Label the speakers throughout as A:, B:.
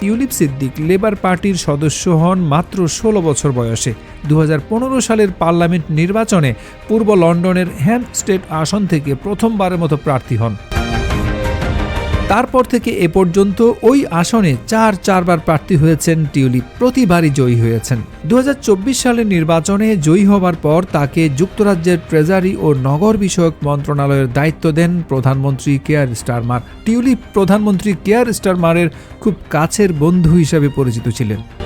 A: Tulip Siddique labour পার্টির সদস্য হন মাত্র ষোলো বছর বয়সে। দু হাজার পনেরো সালের পার্লামেন্ট নির্বাচনে পূর্ব লন্ডনের হ্যাম্পস্টেড আসন থেকে প্রথমবারের মতো প্রার্থী হন। তারপর থেকে এ পর্যন্ত ওই আসনে চার চারবার প্রার্থী হয়েছেন, টিউলিপ প্রতিবারই জয়ী হয়েছেন। দুহাজার চব্বিশ সালের নির্বাচনে জয়ী হবার পর তাকে যুক্তরাজ্যের ট্রেজারি ও নগর বিষয়ক মন্ত্রণালয়ের দায়িত্ব দেন প্রধানমন্ত্রী কেয়ার স্টারমার। টিউলিপ প্রধানমন্ত্রী কেয়ার স্টারমারের খুব কাছের বন্ধু হিসাবে পরিচিত ছিলেন।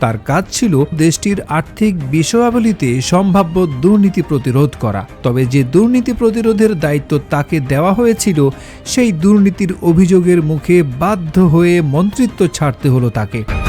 A: তার কাজ ছিল দেশটির আর্থিক বিষয়াবলিতে সম্ভাব্য দুর্নীতি প্রতিরোধ করা। তবে যে দুর্নীতি প্রতিরোধের দায়িত্ব তাকে দেওয়া হয়েছিল, সেই দুর্নীতির অভিযোগের মুখে বাধ্য হয়ে মন্ত্রিত্ব ছাড়তে হলো তাকে।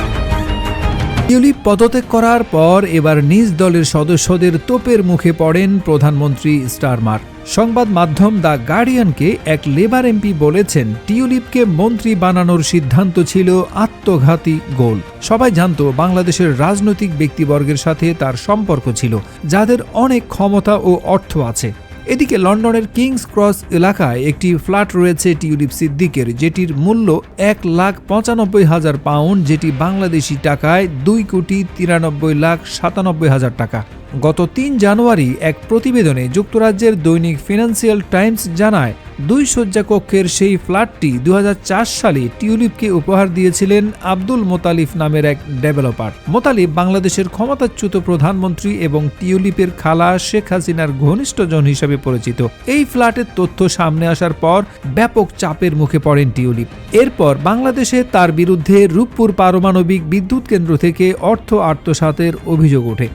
A: টিউলিপ পদত্যাগ করার পর এবার নিজ দলের সদস্যদের তোপের মুখে পড়েন প্রধানমন্ত্রী স্টারমার। সংবাদ মাধ্যম দ্য গার্ডিয়ানকে এক লেবার এমপি বলেছেন, টিউলিপকে মন্ত্রী বানানোর সিদ্ধান্ত ছিল আত্মঘাতী গোল। সবাই জানত, বাংলাদেশের রাজনৈতিক ব্যক্তিবর্গের সাথে তার সম্পর্ক ছিল, যাদের অনেক ক্ষমতা ও অর্থ আছে। এদিকে লন্ডনের কিংস ক্রস এলাকায় একটি ফ্ল্যাট রয়েছে টিউলিপ সিদ্দিকের, যেটির মূল্য এক লাখ পঁচানব্বই হাজার পাউন্ড, যেটি বাংলাদেশি টাকায় দুই কোটি তিরানব্বই লাখ সাতানব্বই হাজার টাকা। গত তিন জানুয়ারি এক প্রতিবেদনে যুক্তরাজ্যের দৈনিক ফিনান্সিয়াল টাইমস জানায় দুই শয্যা কক্ষের সেই ফ্ল্যাটটি দুই হাজার চার সালে টিউলিপকে উপহার দিয়েছিলেন আব্দুল মোতালিফ নামের এক ডেভেলপার। মোতালিফ বাংলাদেশের ক্ষমতাচ্যুত প্রধানমন্ত্রী এবং টিউলিপের খালা শেখ হাসিনার ঘনিষ্ঠজন হিসেবে পরিচিত। এই ফ্ল্যাটের তথ্য সামনে আসার পর ব্যাপক চাপের মুখে পড়েন টিউলিপ। এরপর বাংলাদেশে তার বিরুদ্ধে রূপপুর পারমাণবিক বিদ্যুৎ কেন্দ্র থেকে অর্থ আত্মসাতের অভিযোগ ওঠে।